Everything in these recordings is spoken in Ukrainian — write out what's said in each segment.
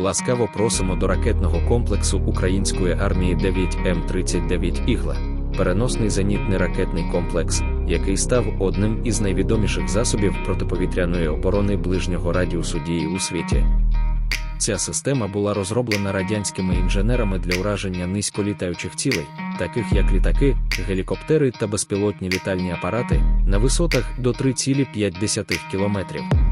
Ласкаво просимо до ракетного комплексу української армії 9М39 Ігла, переносний зенітний ракетний комплекс, який став одним із найвідоміших засобів протиповітряної оборони ближнього радіусу дії у світі. Ця система була розроблена радянськими інженерами для ураження низьколітаючих цілей, таких як літаки, гелікоптери та безпілотні літальні апарати, на висотах до 3,5 кілометрів.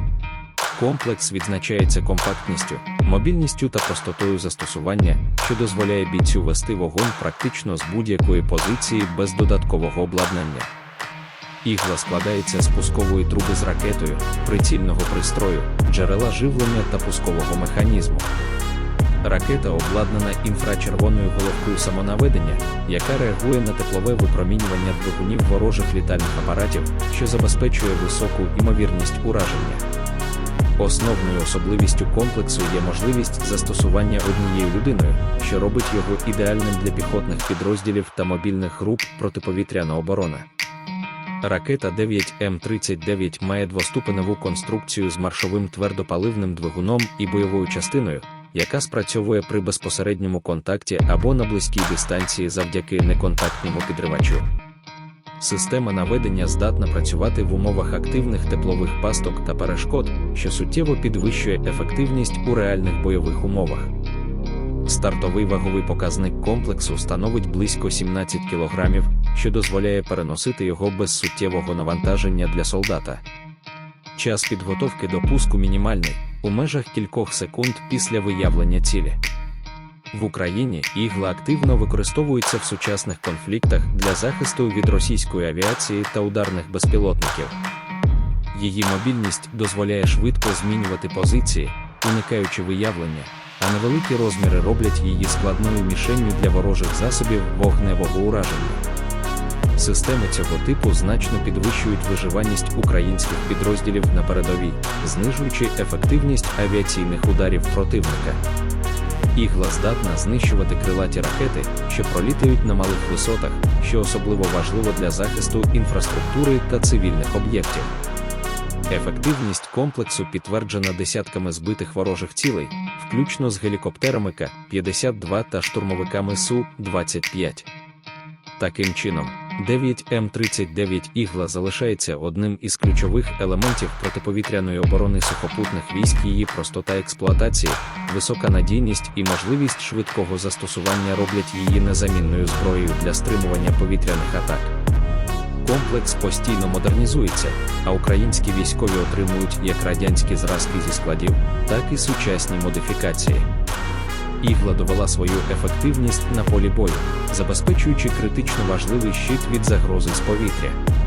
Комплекс відзначається компактністю, мобільністю та простотою застосування, що дозволяє бійцю вести вогонь практично з будь-якої позиції без додаткового обладнання. Ігла складається з пускової труби з ракетою, прицільного пристрою, джерела живлення та пускового механізму. Ракета обладнана інфрачервоною головкою самонаведення, яка реагує на теплове випромінювання двигунів ворожих літальних апаратів, що забезпечує високу імовірність ураження. Основною особливістю комплексу є можливість застосування однією людиною, що робить його ідеальним для піхотних підрозділів та мобільних груп протиповітряна оборона. Ракета 9М39 має двоступеневу конструкцію з маршовим твердопаливним двигуном і бойовою частиною, яка спрацьовує при безпосередньому контакті або на близькій дистанції завдяки неконтактному підривачу. Система наведення здатна працювати в умовах активних теплових пасток та перешкод, що суттєво підвищує ефективність у реальних бойових умовах. Стартовий ваговий показник комплексу становить близько 17 кг, що дозволяє переносити його без суттєвого навантаження для солдата. Час підготовки до пуску мінімальний у межах кількох секунд після виявлення цілі. В Україні ігла активно використовується в сучасних конфліктах для захисту від російської авіації та ударних безпілотників. Її мобільність дозволяє швидко змінювати позиції, уникаючи виявлення, а невеликі розміри роблять її складною мішенню для ворожих засобів вогневого ураження. Системи цього типу значно підвищують виживаність українських підрозділів на передовій, знижуючи ефективність авіаційних ударів противника. Ігла здатна знищувати крилаті ракети, що пролітають на малих висотах, що особливо важливо для захисту інфраструктури та цивільних об'єктів. Ефективність комплексу підтверджена десятками збитих ворожих цілей, включно з гелікоптерами К-52 та штурмовиками Су-25. Таким чином, 9М39 ігла залишається одним із ключових елементів протиповітряної оборони сухопутних військ. Її простота експлуатації, висока надійність і можливість швидкого застосування роблять її незамінною зброєю для стримування повітряних атак. Комплекс постійно модернізується, а українські військові отримують як радянські зразки зі складів, так і сучасні модифікації. Ігла довела свою ефективність на полі бою, забезпечуючи критично важливий щит від загрози з повітря.